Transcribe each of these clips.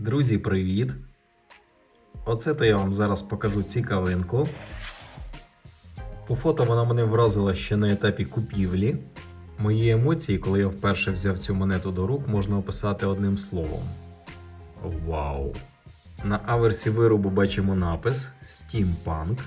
Друзі, привіт! Оце то я вам зараз покажу цікавинку. По фото вона мене вразила ще на етапі купівлі. Мої емоції, коли я вперше взяв цю монету до рук, можна описати одним словом. Вау! На аверсі виробу бачимо напис Steampunk.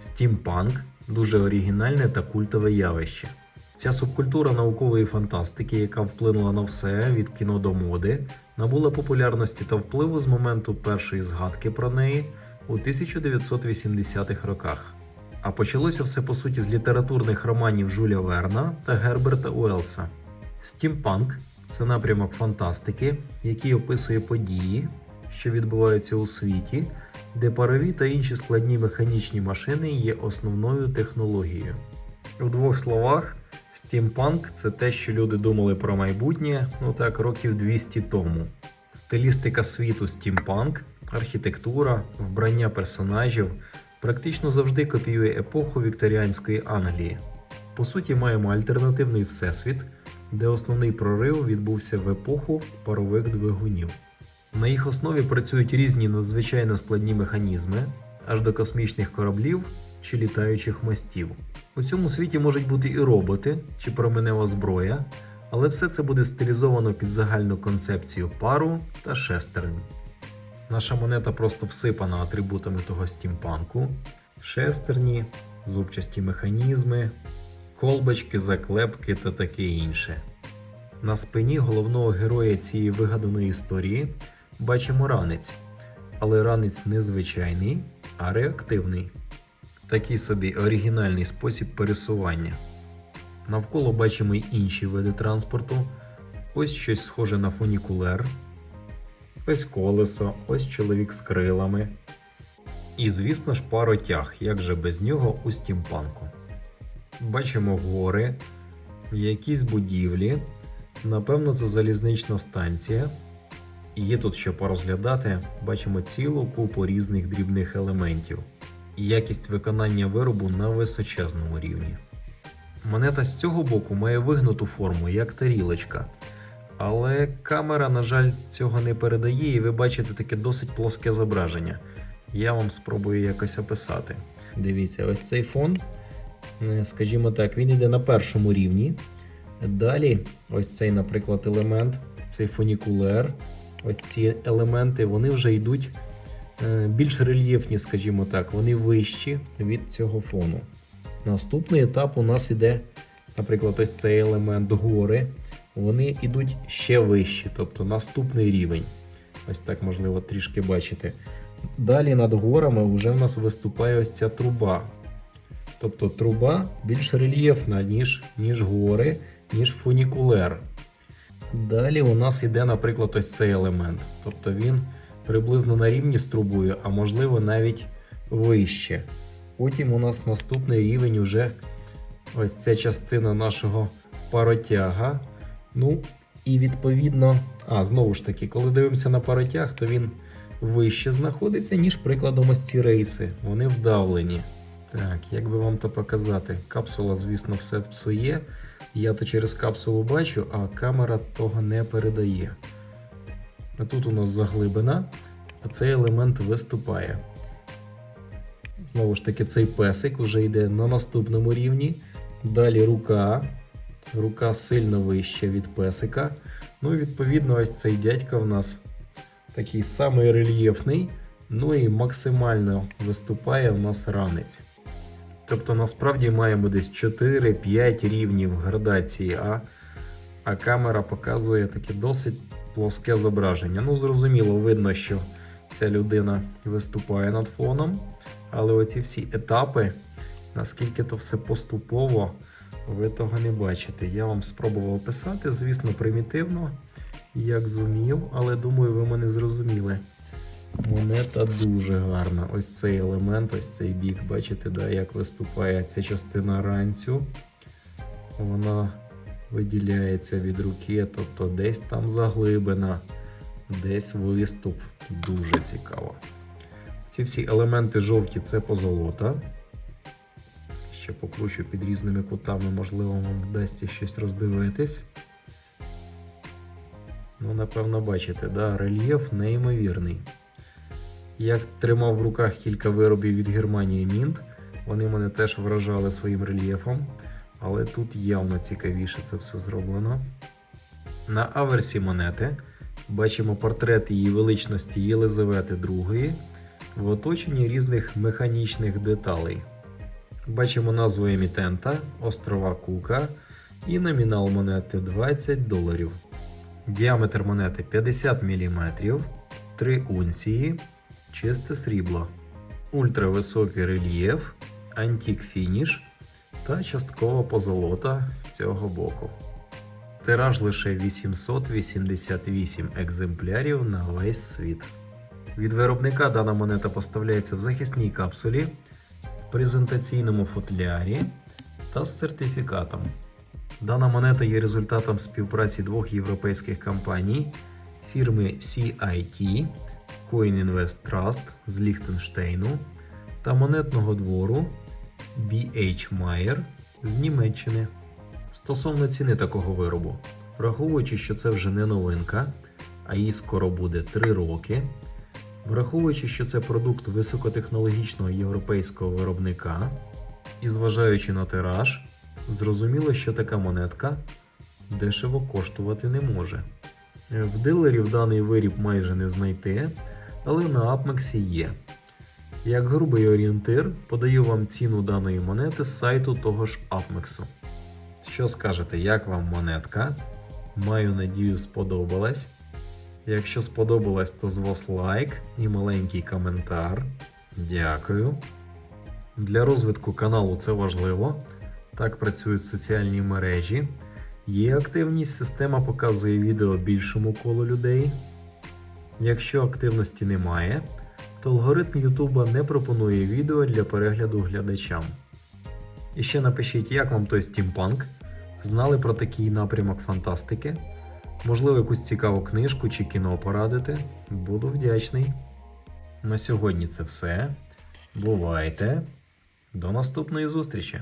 Steampunk дуже оригінальне та культове явище. Ця субкультура наукової фантастики, яка вплинула на все від кіно до моди, набула популярності та впливу з моменту першої згадки про неї у 1980-х роках. А почалося все по суті з літературних романів Жюля Верна та Герберта Уелса. Стімпанк це напрямок фантастики, який описує події, що відбуваються у світі, де парові та інші складні механічні машини є основною технологією. У двох словах, стімпанк це те, що люди думали про майбутнє, ну так, років 200 тому. Стилістика світу стімпанк, архітектура, вбрання персонажів практично завжди копіює епоху вікторіанської Англії. По суті, маємо альтернативний всесвіт, де основний прорив відбувся в епоху парових двигунів. На їх основі працюють різні надзвичайно складні механізми, аж до космічних кораблів чи літаючих мостів. У цьому світі можуть бути і роботи чи променева зброя, але все це буде стилізовано під загальну концепцію пару та шестерень. Наша монета просто всипана атрибутами того стімпанку: шестерні, зубчасті механізми, колбочки, заклепки та таке інше. На спині головного героя цієї вигаданої історії бачимо ранець, але ранець не звичайний, а реактивний. Такий собі оригінальний спосіб пересування. Навколо бачимо й інші види транспорту. Ось щось схоже на фунікулер, ось колесо, ось чоловік з крилами. І, звісно ж, паротяг, як же без нього у стімпанку. Бачимо гори, якісь будівлі, напевно, це залізнична станція. Є тут що порозглядати, бачимо цілу купу різних дрібних елементів. Якість виконання виробу на височезному рівні. Монета з цього боку має вигнуту форму, як тарілочка. Але камера, на жаль, цього не передає, і ви бачите таке досить плоске зображення. Я вам спробую якось описати. Дивіться, ось цей фон, е, скажімо так, він йде на першому рівні. Далі, ось цей, наприклад, елемент, цей фунікулер, ось ці елементи, вони вже йдуть більш рельєфні, скажімо так, вони вищі від цього фону. Наступний етап у нас іде, наприклад, ось цей елемент гори. Вони йдуть ще вищі, тобто наступний рівень. Ось так можливо трішки бачити. Далі над горами вже в нас виступає ось ця труба. Тобто труба більш рельєфна, ніж, ніж гори, ніж фунікулер. Далі у нас йде, наприклад, ось цей елемент. Тобто він приблизно на рівні з трубою, а можливо навіть вище. Потім у нас наступний рівень уже ось ця частина нашого паротяга. Ну, і відповідно, а знову ж таки, коли дивимося на паротяг, то він вище знаходиться, ніж прикладом ось ці рейси. Вони вдавлені. Так, як би вам то показати? Капсула, звісно, все псує. Я то через капсулу бачу, а камера того не передає. Тут у нас заглибина, а цей елемент виступає. Знову ж таки, цей песик вже йде на наступному рівні. Далі рука. Рука сильно вища від песика. Ну і відповідно, ось цей дядька в нас такий самий рельєфний. Ну і максимально виступає в нас ранець. Тобто насправді маємо десь 4-5 рівнів градації, а, а камера показує таке досить плоске зображення. Ну, зрозуміло, видно, що ця людина виступає над фоном, але оці всі етапи, наскільки то все поступово, ви того не бачите. Я вам спробував описати, звісно, примітивно, як зумів, але думаю, ви мене зрозуміли. Монета дуже гарна. Ось цей елемент, ось цей бік. Бачите, да, як виступає ця частина ранцю. Вона виділяється від руки, тобто десь там заглибина, десь виступ. Дуже цікаво. Ці всі елементи жовті це позолота. Ще покручу під різними кутами, можливо, вам вдасться щось роздивитись. Ну, напевно, бачите, да, рельєф неймовірний. Як тримав в руках кілька виробів від Германії Мінт, вони мене теж вражали своїм рельєфом, але тут явно цікавіше це все зроблено. На аверсі монети бачимо портрет її величності Єлизавети II в оточенні різних механічних деталей. Бачимо назву емітента, острова Кука і номінал монети 20 доларів. Діаметр монети 50 мм, 3 унції, чисте срібло, ультрависокий рельєф, антік фініш та часткова позолота з цього боку. Тираж лише 888 екземплярів на весь світ. Від виробника дана монета поставляється в захисній капсулі, презентаційному футлярі та з сертифікатом. Дана монета є результатом співпраці двох європейських компаній фірми CIT Coin Invest Trust з Ліхтенштейну та монетного двору BH Meyer з Німеччини. Стосовно ціни такого виробу, враховуючи, що це вже не новинка, а їй скоро буде 3 роки. Враховуючи, що це продукт високотехнологічного європейського виробника, і зважаючи на тираж, зрозуміло, що така монетка дешево коштувати не може. Е, В дилерів даний виріб майже не знайти, але на Апмексі є. Як грубий орієнтир, подаю вам ціну даної монети з сайту того ж Апмексу. Що скажете, як вам монетка? Маю надію, сподобалась. Якщо сподобалось, то з вас лайк і маленький коментар. Дякую. Для розвитку каналу це важливо. Так працюють соціальні мережі. Є активність, система показує відео більшому колу людей. Якщо активності немає, то алгоритм Ютуба не пропонує відео для перегляду глядачам. І ще напишіть, як вам той стімпанк. Знали про такий напрямок фантастики? Можливо, якусь цікаву книжку чи кіно порадити. Буду вдячний. На сьогодні це все. Бувайте. До наступної зустрічі!